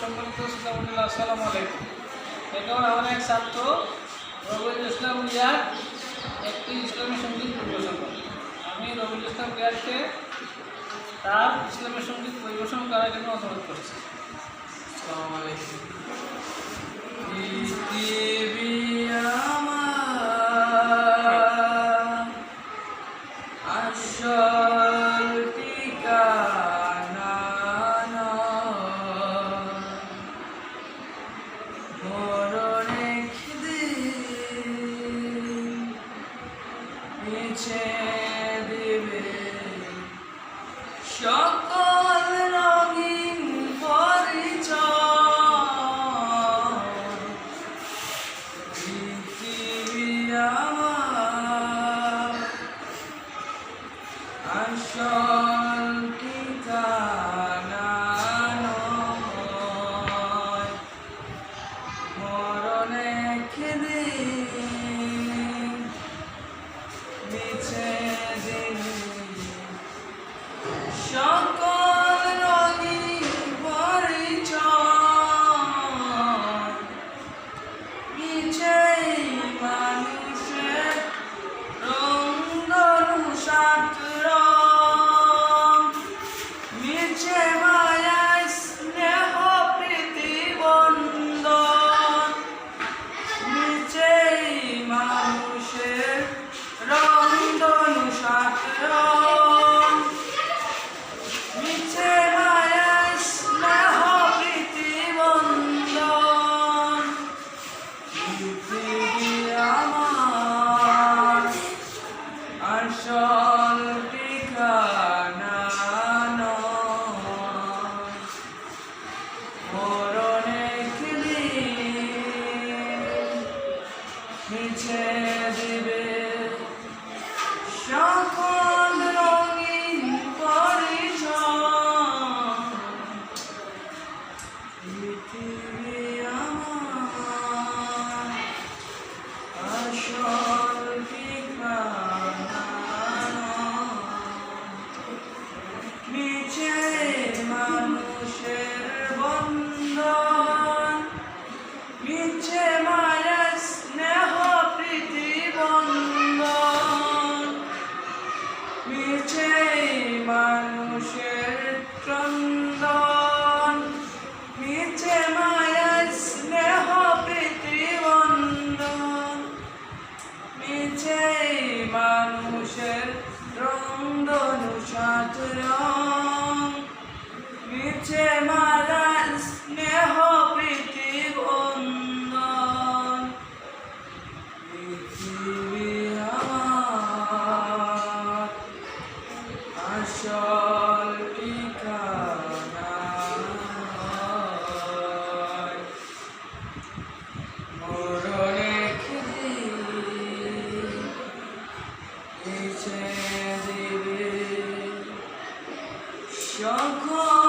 সম্মানিত শ্রোতামণ্ডলী আসসালামু আলাইকুম। এখন আমার এক ছাত্র রবিউল ইসলাম রিয়াদ একটি ইসলামী সংগীত পরিবেশন করে আমি রবিউল ইসলাম রিয়াদকে তার ইসলামী সংগীত পরিবেশন করার জন্য অনুরোধ করছি। আসসালামু আলাইকুম। মিছে দেবে। সকল রঙিন পরিচয়। আমার। মানুষের রঙ্গন সাত রং মিছে মায়ায় স্নেহ প্রীতি বন্ধ মিছেই মানুষের রঙ্গন সাত মিছে দিবে। মিছে মানুষের চন্দন মিছে মায়ের স্নেহ প্রীতি বন্ধন মিছে মানুষের রন্দন সাত মিছে দিবে। সকল